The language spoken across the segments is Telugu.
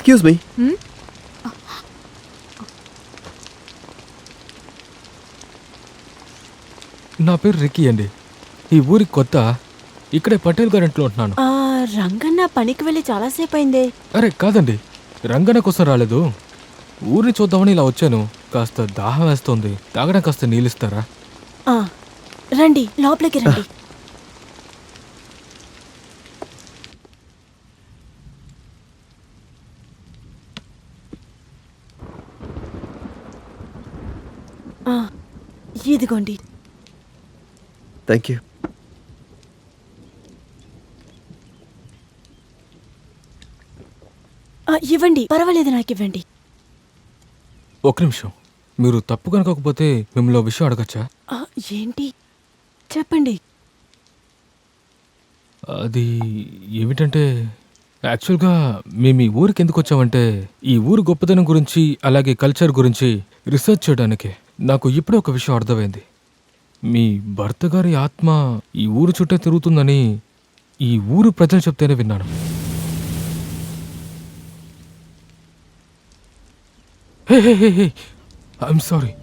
ఎక్స్క్యూజ్ మీ నా పేరు రిక్కీ అండి. ఈ ఊరికి కొత్త ఇక్కడే పటేల్ గారి ఇంట్లో ఉంటున్నాను. ఆ రంగన్న పనికి వెళ్ళి చాలాసేపు అయిందే అరే కాదండి. రంగన కోసం రాలేదు. ఊరిని చూద్దామని ఇలా వచ్చాను. కాస్త దాహం వేస్తోంది. తాగడం కాస్త నీళ్ళిస్తారా ఆ, రండి లోపలికి రండి. ఇదిగోండి. థ్యాంక్ యూ ఆ, ఇవ్వండి. పర్వాలేదు నాకు ఇవ్వండి. ఒక నిమిషం. మీరు తప్పు కనుకోకపోతే మిమ్మల్ని విషయం అడగచ్చా? ఆ, ఏంటి? చెప్పండి. అది ఏమిటంటే యాక్చువల్గా మేము ఈ ఊరికి ఎందుకు వచ్చామంటే ఈ ఊరు గొప్పతనం గురించి అలాగే కల్చర్ గురించి రీసెర్చ్ చేయడానికే. నాకు ఇప్పుడే ఒక విషయం అర్థమైంది. మీ భర్త గారి ఆత్మ ఈ ఊరు చుట్టే తిరుగుతుందని ఈ ఊరు ప్రజలు చెప్తేనే విన్నాను. ఐఎమ్ సారీ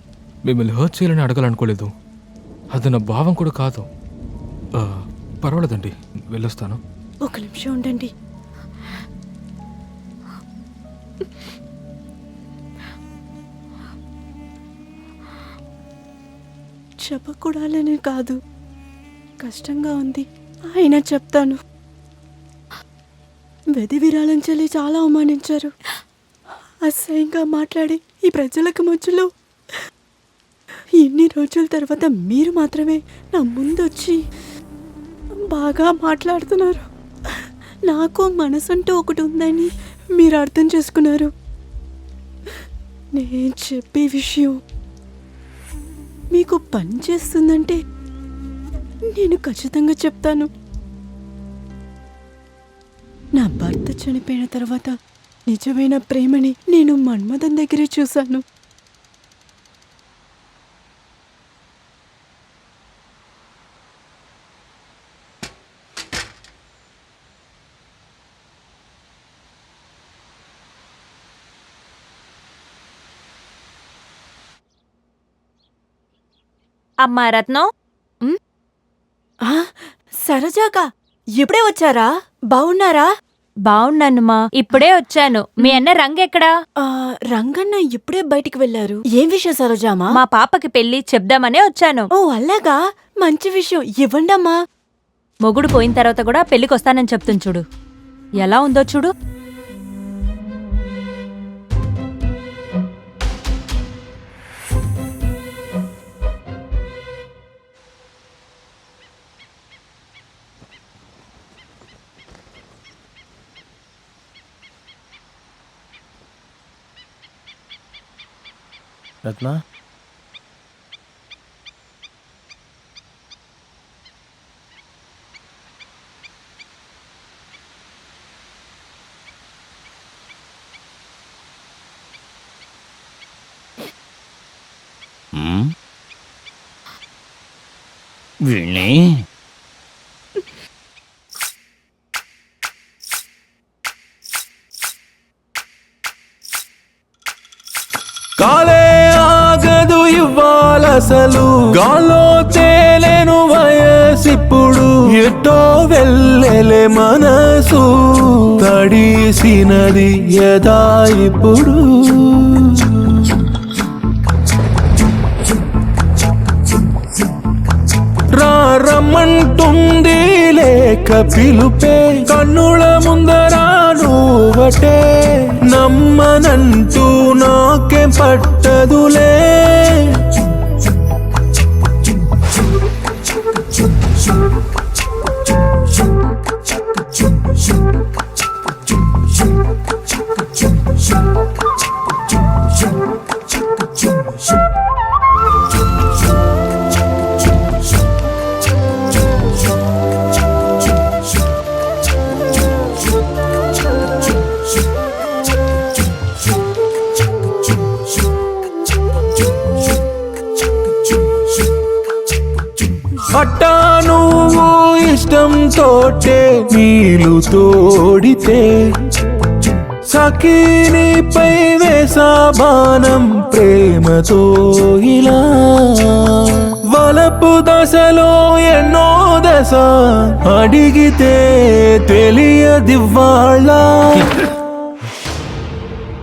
మిమ్మల్ని హర్ట్ చేయాలని అడగాలనుకోలేదు. అది నా భావం కూడా కాదు. పర్వాలేదండి. వెళ్ళొస్తాను. ఒక నిమిషం ఉండండి. చెప్పకూడాలని కాదు. కష్టంగా ఉంది. ఆయన చెప్తాను. వెది విరాళం చెల్లి చాలా అవమానించారు. అసహ్యంగా మాట్లాడి ఈ ప్రజలకు మధ్యలో ఇన్ని రోజుల తర్వాత మీరు మాత్రమే నా ముందొచ్చి బాగా మాట్లాడుతున్నారు. నాకు మనసంటూ ఒకటి ఉందని మీరు అర్థం చేసుకున్నారు. నేను చెప్పే విషయం మీకు పని చేస్తుందంటే నేను ఖచ్చితంగా చెప్తాను. నా భర్త చనిపోయిన తర్వాత నిజమైన ప్రేమని నేను మన్మథన్ దగ్గరే చూశాను. అమ్మా రత్నం ఆ, సరోజాకా ఇప్పుడే వచ్చారా? బాగున్నారా బావున్నానుమా ఇప్పుడే వచ్చాను. మీ అన్న రంగు ఎక్కడా? ఆ, రంగన్న ఇప్పుడే బయటికి వెళ్ళారు. ఏం విషయం సరోజామా? మా పాపకి పెళ్ళి చెప్దామనే వచ్చాను. ఓ అలాగా? మంచి విషయం. ఇవ్వండమ్మా. మొగుడు పోయిన తర్వాత కూడా పెళ్ళికి వస్తానని చెప్తుంది చూడు. ఎలా ఉందో చూడు. రత్న వీణ్ణి ఇవ్వాలసలు గాలో తేలేను వయసిప్పుడు ఎటో వెళ్ళలే మనసు తడిసినది యదా ఇప్పుడు. రమ్మంటుంది లేక పిలుపే కన్నుల ముందరా నువ్వటే నమ్మనంటూ నాకే పట్టదులే. తోటే నీళ్ళు తోడితే రాఖీ నీపై వేసా ప్రేమతో ఇలా వలపు దశలో ఎన్నో దశ అడిగితే తెలియదివ్వాళ్ళ.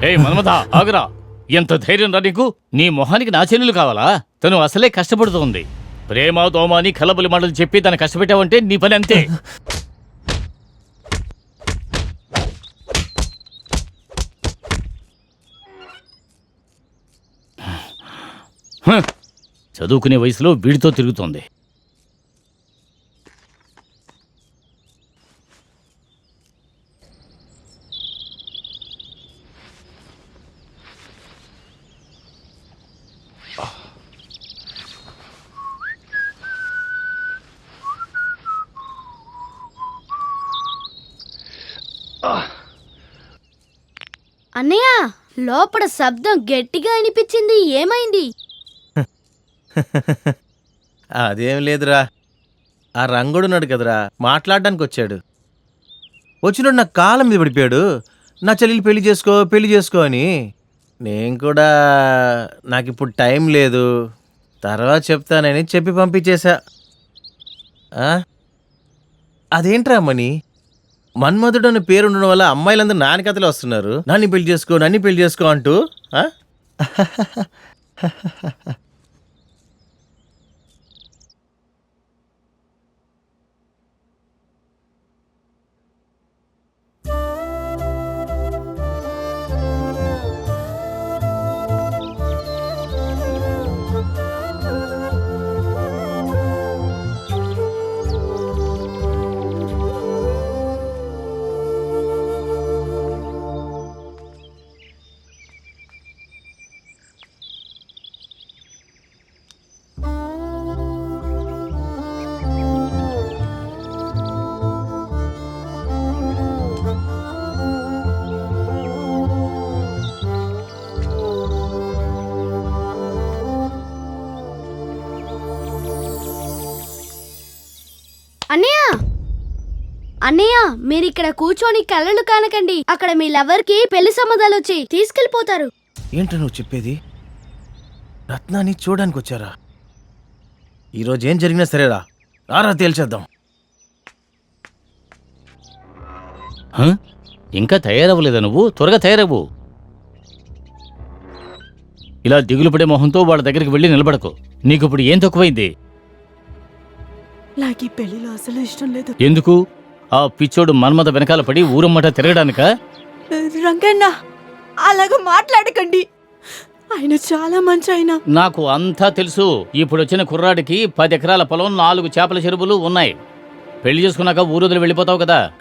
ఏ మన్మథ ఆగురా. ఎంత ధైర్యం రా నీకు. నీ మొహానికి నా చెల్లెలు కావాలా? తను అసలే కష్టపడుతోంది. ప్రేమ దోమ అని కలబులి మాటలు చెప్పి తను కష్టపెట్టావంటే నీ పని అంతే. హ, చదువుకునే వయసులో వీడితో తిరుగుతోంది. అన్నయ్య లోపల శబ్దం గట్టిగా అనిపించింది ఏమైంది? అదేం లేదురా. ఆ రంగుడున్నాడు కదరా మాట్లాడడానికి వచ్చాడు వచ్చినాడు నా కాలం మీద పడిపోయాడు. నా చెల్లెలు పెళ్ళి చేసుకో పెళ్ళి చేసుకో అని. నేను కూడా నాకు ఇప్పుడు టైం లేదు. తర్వాత చెప్తానని చెప్పి పంపించేశా. ఆ? అదేంట్రా మని? మన్మధుడు అనే పేరు ఉండడం వల్ల అమ్మాయిలందరూ నాని కథలు వస్తున్నారు. నాన్ని పెళ్ళి చేసుకో నన్ను పెళ్ళి చేసుకో అంటూ అన్నయ్య మీరు ఇక్కడ కూర్చొని కళ్ళను కానకండి. అక్కడ మీ లవర్కి పెళ్ళి సంబంధాలు వచ్చి తీసుకెళ్ళిపోతారు ఏంట నువ్వు చెప్పేది? రత్నాన్ని చూడడానికి వచ్చారా? ఈరోజు ఏం జరిగినా సరేరా. రారా తేల్చేద్దాం. హ? ఇంకా తయారవ్వలేదా నువ్వు? త్వరగా తయారవ్వు. ఇలా దిగులు పడే మొహంతో వాళ్ళ దగ్గరికి వెళ్ళి నిలబడకు. నీకు ఇప్పుడు ఏం తక్కువైంది? నాకు ఈ పెళ్ళిలో అసలు ఇష్టం లేదు. ఎందుకు? ఆ పిచ్చోడు మన్మథ వెనకాల పడి ఊరమ్మట తిరగడానికా? రంగన్న అలాగ మాట్లాడకండి. ఆయన చాలా మంచి ఆయన నాకు అంతా తెలుసు. ఇప్పుడు వచ్చిన కుర్రాడికి పది ఎకరాల పొలం నాలుగు చేపల చెరువులు ఉన్నాయి. పెళ్ళి చేసుకున్నాక ఊరుదులు వెళ్ళిపోతావు కదా?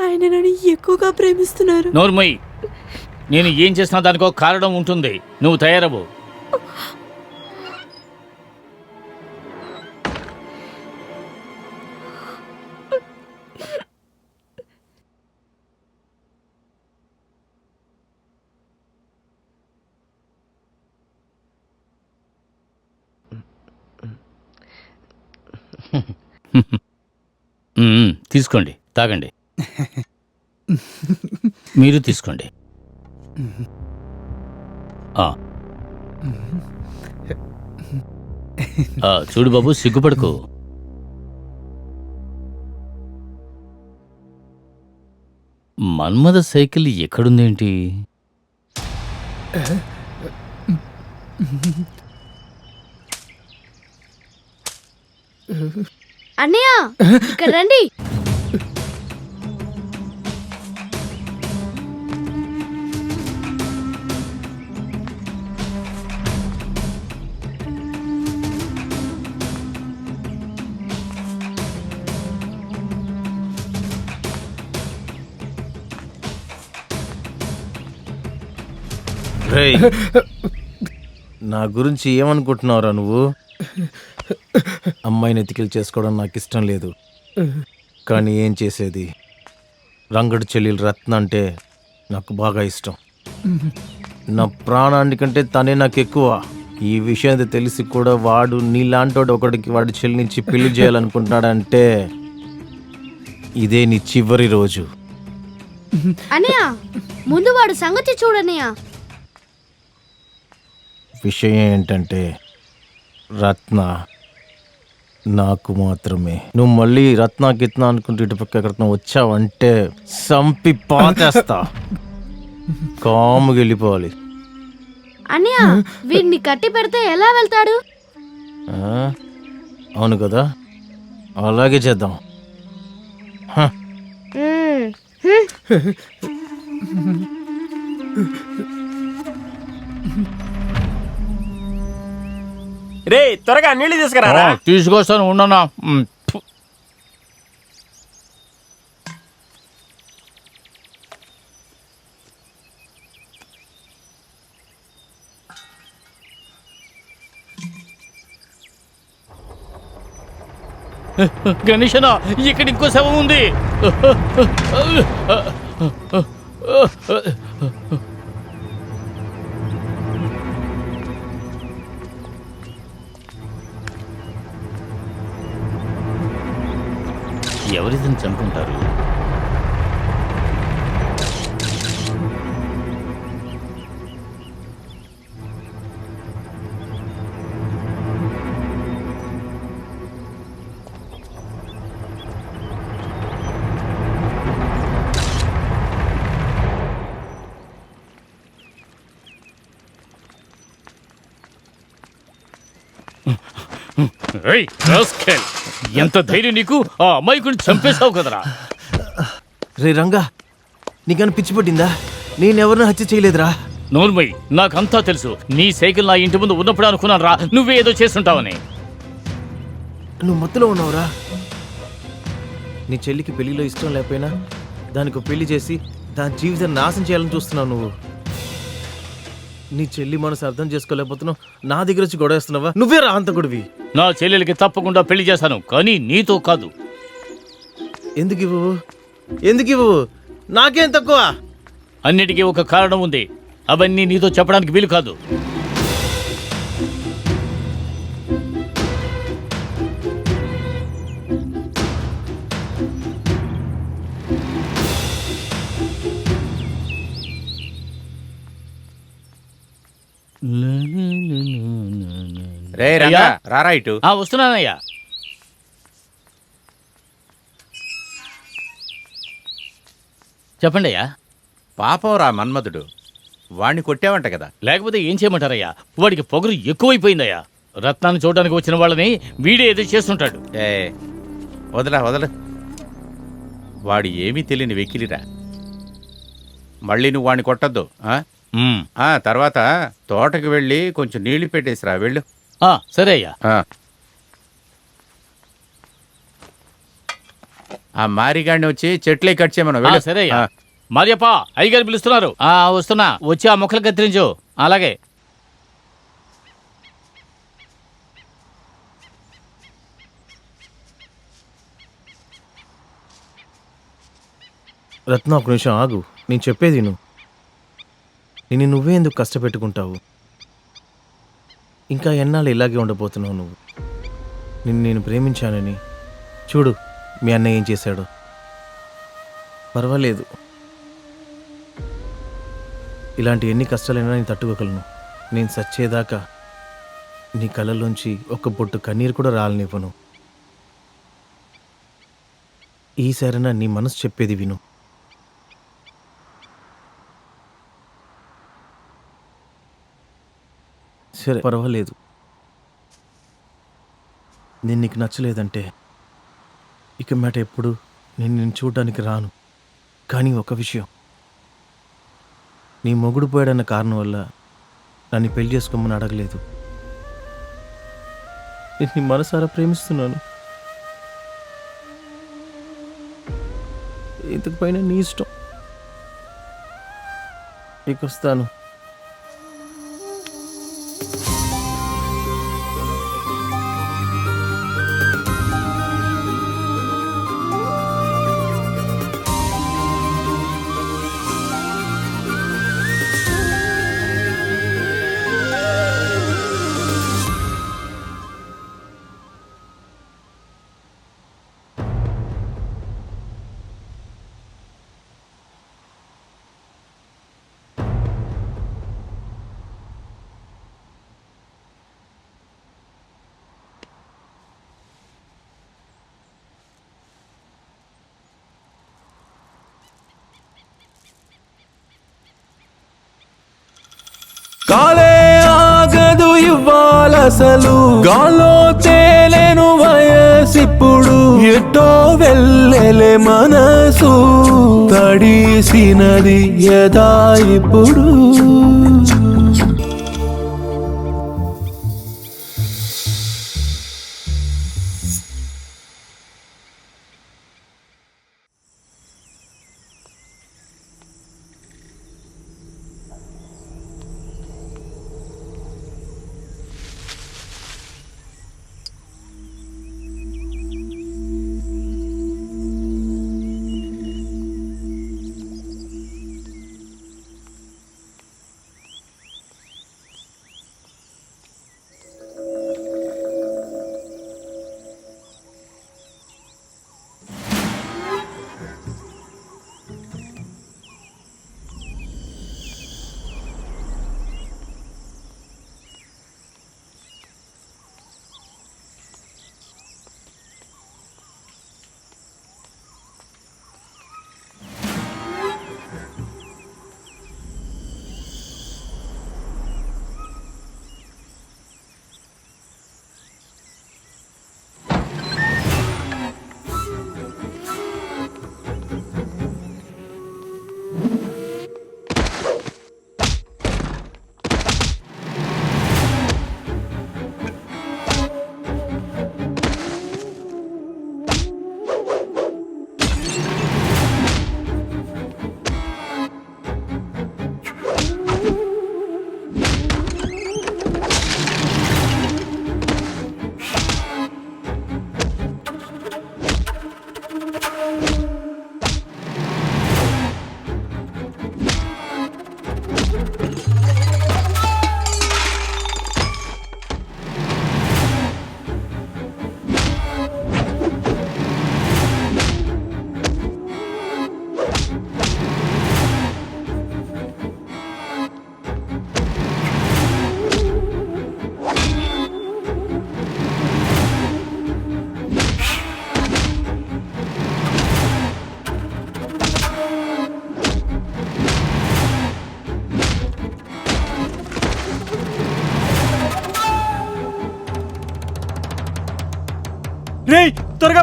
ఆయన నన్ను ఎక్కువగా ప్రేమిస్తున్నారు. నోర్మయ్ నేను ఏం చేసినా దానికో కారణం ఉంటుంది. నువ్వు తయారవు తీసుకోండి తాగండి. మీరు తీసుకోండి. ఆ. ఆ, చూడు బాబు సిగ్గుపడుకో. మన్మథ సైకిల్ ఎక్కడుందేంటి? అన్నయ్య ఇక్కడ రండి. రేయ్, నా గురించి ఏమనుకుంటున్నావురా నువ్వు? అమ్మాయిని ఎతికిలు చేసుకోవడం నాకు ఇష్టం లేదు. కానీ ఏం చేసేది? రంగడు చెల్లెలు రత్న అంటే నాకు బాగా ఇష్టం. నా ప్రాణానికంటే తనే నాకు ఎక్కువ ఈ విషయం తెలిసి కూడా వాడు నీలాంటోడు ఒకడికి వాడి చెల్లినిచ్చి పెళ్ళి చేయాలనుకుంటున్నాడంటే ఇదే నీ చివరి రోజు. అన్నయ్య ముందు వాడు సంగతి చూడన్నయ్య. విషయం ఏంటంటే రత్న నాకు మాత్రమే నువ్వు మళ్ళీ రత్న గిత్న అనుకుంటూ ఇటు పక్క ఎక్కడికి వచ్చావంటే సంపి పాతేస్తా కాముకి వెళ్ళిపోవాలి అన్నయ్య వీడిని కట్టి పెడితే ఎలా వెళ్తాడు ఆ? అవును కదా అలాగే చేద్దాం హ. మ్మ్. హ్మ్. రే త్వరగా నీళ్ళు తీసుకురా తీసుకొస్తాను ఉండనా? మ్, గణేశనా ఇక్కడ ఇంకో శవం ఉంది. ఎవరిదని చంపుంటారు ఏయ్, rascal! ఎంత ధైర్యం నీకు? ఆ అమ్మాయికుని చంపేశావు కదరా. రే రంగా నీకన్నా పిచ్చి పట్టిందా? నేనెవరిని హత్య చేయలేదురా. నోర్మయ్ నాకంతా తెలుసు. నీ సైకిల్ నా ఇంటి ముందు ఉన్నప్పుడు అనుకున్నాను రా నువ్వే ఏదో చేస్తుంటావని. నువ్వు మత్తులో ఉన్నావురా. నీ చెల్లికి పెళ్ళిలో ఇష్టం లేకపోయినా దానికి పెళ్ళి చేసి దాని జీవితాన్ని నాశనం చేయాలని చూస్తున్నావు నువ్వు. నీ చెల్లి మనసు అర్థం చేసుకోలేకపోతున్నావు. నా దగ్గర వచ్చి గొడవేస్తున్నావా? నువ్వే రా అంతకుడివి నా చెల్లెలకి తప్పకుండా పెళ్ళి చేశాను కానీ నీతో కాదు. ఎందుకు ఇవ్వవు? ఎందుకు ఇవ్వవు? నాకేం తక్కువ? అన్నిటికీ ఒక కారణం ఉంది. అవన్నీ నీతో చెప్పడానికి వీలు కాదు. రే రంగా రారా ఇటు. ఆ వస్తున్నానయ్యా. చెప్పండి అయ్యా పాపం రా మన్మధుడు. వాణ్ణి కొట్టావంట కదా. లేకపోతే ఏం చేయమంటారయ్యా? వాడికి పొగరు ఎక్కువైపోయిందయ్యా. రత్నాన్ని చూడడానికి వచ్చిన వాళ్ళని వీడే ఏదో చేస్తుంటాడు. ఏ వదలా వదల. వాడు ఏమీ తెలియని వెకిలిరా. మళ్ళీ నువ్వు వాడిని కొట్టద్దు ఆ? మ్మ్. ఆ తర్వాత తోటకి వెళ్ళి కొంచెం నీళ్ళు పెట్టేసిరా వెళ్ళు. సరే అయ్యా. ఆ. ఆ మారిగాడిని వచ్చి చెట్లే కట్ చేయమను సరే అయ్యా. మరియప్ప అయ్యగారు పిలుస్తున్నారు. ఆ. వస్తున్నా. వచ్చి ఆ మొక్కలు కత్తిరించు. అలాగే. రత్న ఒక నిమిషం ఆగు. నేను చెప్పేది నువ్వు నిన్ను నువ్వే ఎందుకు కష్టపెట్టుకుంటావు? ఇంకా ఎన్నాళ్ళు ఇలాగే ఉండబోతున్నావు నువ్వు? నిన్ను నేను ప్రేమించానని. చూడు మీ అన్నయ్య ఏం చేశాడు. పర్వాలేదు. ఇలాంటి ఎన్ని కష్టాలైనా నేను తట్టుకోగలను. నేను సచ్చేదాకా నీ కళ్ళలోంచి ఒక బొట్టు కన్నీరు కూడా రాలనివ్వను. ఈసారైనా నీ మనసు చెప్పేది విను. సరే. పర్వాలేదు. నేను నీకు నచ్చలేదంటే ఇక మాట ఎప్పుడు నేను నేను చూడడానికి రాను. కానీ ఒక విషయం. నీ మొగుడు పోయాడన్న కారణం వల్ల నన్ను పెళ్ళి చేసుకోమని అడగలేదు. నేను నీ మనసారా ప్రేమిస్తున్నాను. ఇంతకు పైన నీ ఇష్టం. నీకు వస్తాను ఇవ్వాలసలు. గాలో తేలేను వయసిప్పుడు. ఎటో వెళ్ళలే మనసు. తడిసినది యదా ఇప్పుడు.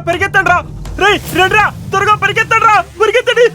పరిగెత్తండి రా రే రండి రా త్వరగా పరిగెత్తండి రా పరిగెత్తండి